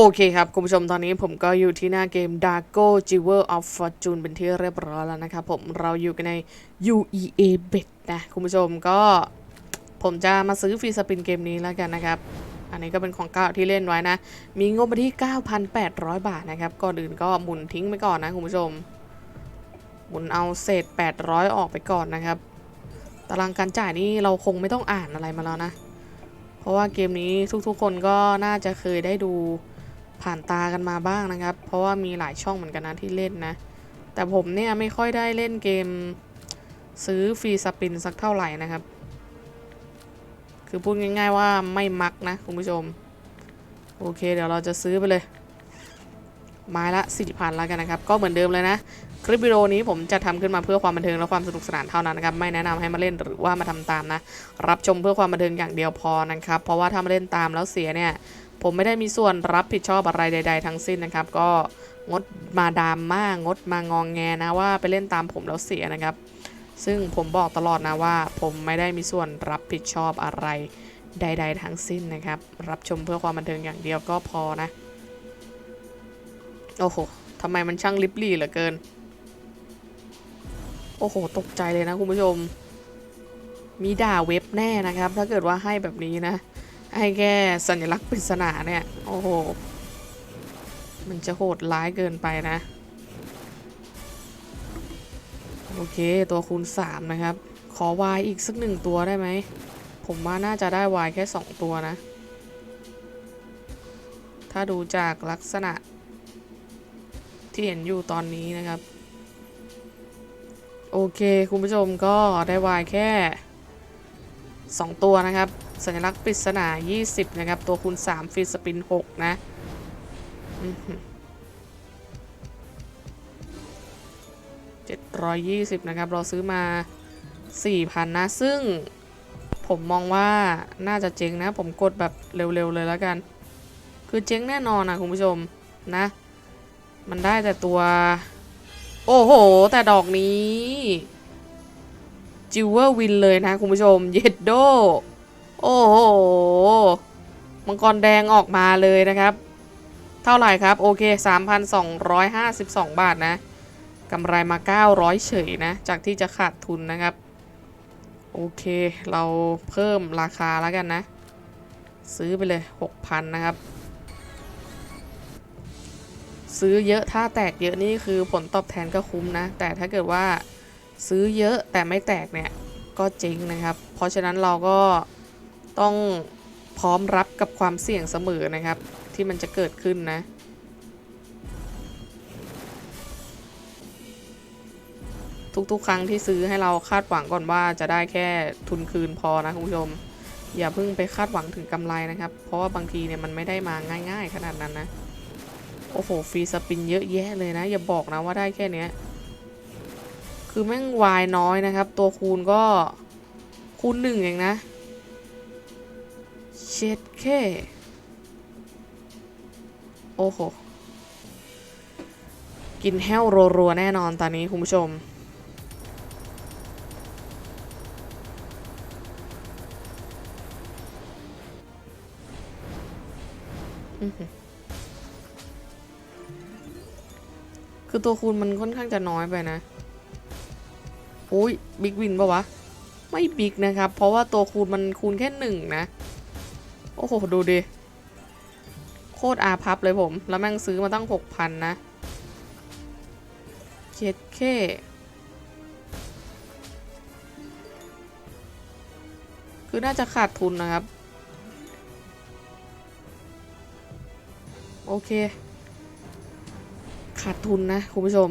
โอเคครับ คุณผู้ชมตอนนี้ผมก็อยู่ที่หน้าเกม Darko Jewel of Fortune เป็นที่เรียบร้อยแล้วนะครับผมเราอยู่กันใน UEA Bet นะคุณผู้ชมก็ผมจะมาซื้อฟรีสปินเกมนี้แล้วกันนะครับ อันนี้ก็เป็นของเก่าที่เล่นไว้นะ มีงบมาที่ 9,800 บาทนะครับ ก่อนอื่นก็หมุนทิ้งไปก่อนนะคุณผู้ชม หมุนเอาเศษ 800 ออกไปก่อนนะครับ ตารางการจ่ายนี่เราคงไม่ต้องอ่านอะไรมาแล้วนะ เพราะว่าเกมนี้ทุกๆคนก็น่าจะเคยได้ดู ผ่านตากันมาบ้างนะครับ เพราะว่ามีหลายช่องเหมือนกันนะที่เล่นนะ แต่ผมเนี่ยไม่ค่อยได้เล่นเกมซื้อฟรีสปินสักเท่าไหร่นะครับ คือพูดง่ายๆว่าไม่มักนะคุณผู้ชม โอเคเดี๋ยวเราจะซื้อไปเลย ไม้ละสี่พันแล้วกันนะครับ ก็เหมือนเดิมเลยนะ คลิปวิดีโอนี้ผมจะทำขึ้นมาเพื่อความบันเทิงและความสนุกสนานเท่านั้นนะครับ ไม่แนะนำให้มาเล่นหรือว่ามาทำตามนะ รับชมเพื่อความบันเทิงอย่างเดียวพอนะครับ เพราะว่าถ้ามาเล่นตามแล้วเสียเนี่ย ผมไม่ได้มีส่วนรับผิดชอบอะไรใด ๆ ทั้งสิ้นนะครับ ก็งดมาดามมากงดมางองแงนะว่าไปเล่นตามผมแล้วเสียนะครับ ซึ่งผมบอกตลอดนะว่า ผมไม่ได้มีส่วนรับผิดชอบอะไรใด ๆ ทั้งสิ้นนะครับ รับชมเพื่อความบันเทิงอย่างเดียวก็พอนะ โอ้โหทำไมมันช่างลิบลี่เหลือเกิน โอ้โห ตกใจเลยนะคุณผู้ชม มีด่าเว็บแน่นะครับ ถ้าเกิดว่าให้แบบนี้นะ ให้แค่สัญลักษณ์ปริศนาเนี่ย โอ้โห มันจะโหดร้ายเกินไปนะ โอเค ตัวคูณ 3 นะครับ ขอวายอีกสักหนึ่งตัวได้ไหม ผมว่าน่าจะได้วายแค่ 2 ตัวนะ ถ้าดูจากลักษณะ ที่เห็นอยู่ตอนนี้นะครับ โอเค คุณผู้ชมก็ได้วายแค่ 2 ตัวนะครับ สัญลักษณ์ปริศนา 20 นะครับ ตัวคูณ 3 ฟรีสปิน 6 นะอื้อหือ720นะครับ เราซื้อมา4,000นะ ซึ่งผมมองว่าน่าจะเจ๊งนะ ผมกดแบบเร็ว ๆ เลยแล้วกัน คือเจ๊งแน่นอนนะคุณผู้ชมนะ มันได้แต่ตัว โอ้โห แต่ดอกนี้จิวเวอร์วินเลยนะคุณผู้ชม เยดโด โอ้โห มังกรแดงออกมาเลยนะครับ เท่าไหร่ครับ โอเค 3,252 บาทนะกำไรมา 900 เฉยนะ จากที่จะขาดทุนนะครับ โอเค เราเพิ่มราคาแล้วกันนะ ซื้อไปเลย 6,000 นะครับ ซื้อเยอะถ้าแตกเยอะนี่คือผลตอบแทนก็คุ้มนะ แต่ถ้าเกิดว่าซื้อเยอะแต่ไม่แตกเนี่ย ก็เจ๊งนะครับ เพราะฉะนั้นเราก็ ต้องพร้อมรับกับความเสี่ยงเสมอนะครับ ที่มันจะเกิดขึ้นนะ ทุกๆ ครั้งที่ซื้อให้เราคาดหวังก่อนว่าจะได้แค่ทุนคืนพอนะคุณผู้ชม อย่าเพิ่งไปคาดหวังถึงกำไรนะครับ เพราะว่าบางทีเนี่ยมันไม่ได้มาง่าย ๆ ขนาดนั้นนะโอ้โหฟรีสปินเยอะแยะเลยนะ อย่าบอกนะว่าได้แค่เนี้ยคือแม่งวายน้อยนะครับ ตัวคูณก็คูณหนึ่งเองนะ เช็ดแค่ โอ้โห กินแห้วรัวๆ แน่นอนตอนนี้คุณผู้ชม คือตัวคูณมันค่อนข้างจะน้อยไปนะโอ้ยบิ๊กวินปะวะ ไม่บิ๊กนะครับ เพราะว่าตัวคูณมันคูณแค่หนึ่งนะ โอ้โห ดูดิ โคตรอาพับเลยผม แล้วแม่งซื้อมาตั้งหกพันนะเจ็ดเคคือน่าจะขาดทุนนะครับ โอเค ขาดทุนนะ คุณผู้ชม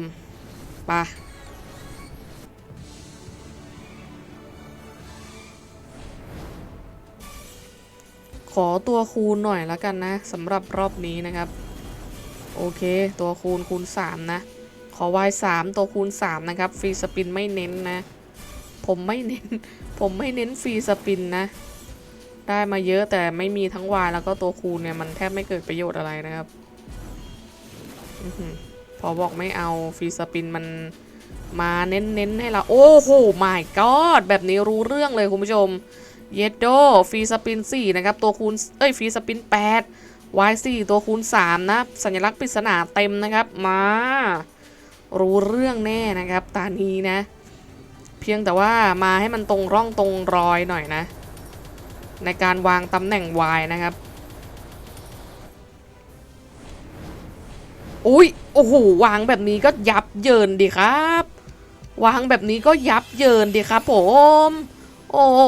ไป อตัวคูณหน่อยแล้วกันนะสำหรับรอบนี้นะครับ โอเค ตัวคูณคูณ 3 นะ ขอ y 3ตัวคูณ 3 นะครับฟรีสปินไม่เน้นนะ ผมไม่เน้น ผมไม่เน้นฟรีสปินนะ ได้มาเยอะแต่ไม่มีทั้ง y แล้วก็ตัวคูณเนี่ย มันแทบไม่เกิดประโยชน์อะไรนะครับอพอบอกไม่เอาฟรีสปินมันมาเน้นๆให้เรา โอ้โห my god แบบนี้รู้เรื่องเลยคุณผู้ชม เยดโดฟรีสปิน4นะครับ ตัวคูณ เอ้ยฟรีสปิน8 Y4 ตัวคูณ 3 นะ สัญลักษณ์ปริศนาเต็มนะครับ มา รู้เรื่องแน่นะครับ ตานี้นะ เพียงแต่ว่ามาให้มันตรงร่องตรงรอยหน่อยนะ ในการวางตำแหน่ง Y นะครับ อุ้ย โอ้โห วางแบบนี้ก็ยับเยินดีครับ วางแบบนี้ก็ยับเยินดีครับผม โอ้โห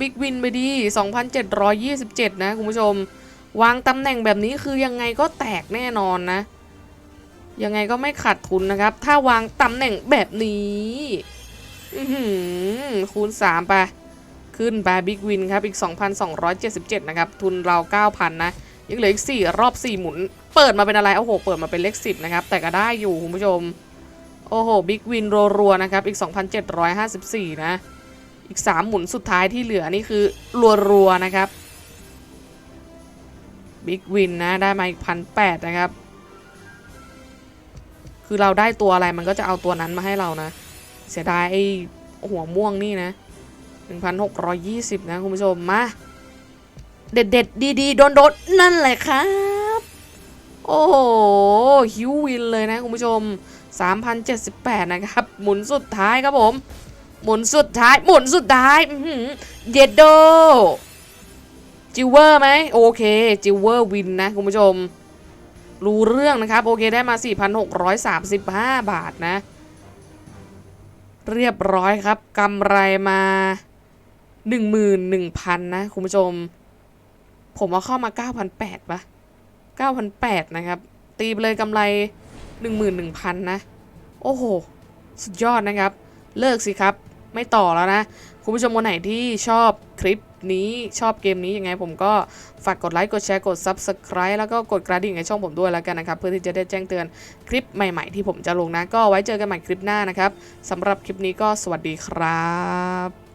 บิ๊กวินไปดี 2,727 นะ คุณผู้ชม วางตำแหน่งแบบนี้คือยังไงก็แตกแน่นอนนะ ยังไงก็ไม่ขาดทุนนะครับ ถ้าวางตำแหน่งแบบนี้คูณ 3 ไป ขึ้นไปบิ๊กวินครับ อีก 2,277 นะครับ ทุนเรา 9,000 นะ ยังเหลืออีก 4 รอบ 4 หมุน เปิดมาเป็นอะไร โอ้โห เปิดมาเป็นเลข 10 นะครับ แต่ก็ได้อยู่คุณผู้ชม โอ้โห บิ๊กวินรัวๆนะครับ อีก 2,754 นะ อีก 3 หมุนสุดท้ายที่เหลือนี่คือรัวๆนะครับบิ๊กวินนะได้มาอีกพันแปดนะครับ คือเราได้ตัวอะไรมันก็จะเอาตัวนั้นมาให้เรานะ เสียดายไอ้หัวม่วงนี่นะ1,620นะคุณผู้ชมมา เด็ดเด็ดดีดีๆโดนโดนๆนั่นแหละครับ โอ้โหฮิววินเลยนะคุณผู้ชม3,078นะครับ หมุนสุดท้ายครับผม หมุนสุดท้าย หมุนสุดท้ายเยดโดจิวเวอร์ไหมโอเคจิวเวอร์วินนะคุณผู้ชม รู้เรื่องนะครับ โอเคได้มา 4,635 บาทนะ เรียบร้อยครับกำไรมา 11,000 นะคุณผู้ชม ผมเอาเข้ามา 9,800ปะ9,800 นะครับ ตีไปเลยกำไร 11,000 นะ โอ้โห สุดยอดนะครับ เลิกสิครับ ไม่ต่อแล้วนะ คุณผู้ชมคนไหนที่ชอบคลิปนี้ชอบเกมนี้ยังไงผมก็ฝากกดไลค์กดแชร์กด Subscribe แล้วก็กดกระดิ่งในช่องผมด้วยแล้วกันนะครับ เพื่อที่จะได้แจ้งเตือนคลิปใหม่ๆ ที่ผมจะลงนะ ก็ไว้เจอกันใหม่คลิปหน้านะครับสำหรับคลิปนี้ก็สวัสดีครับ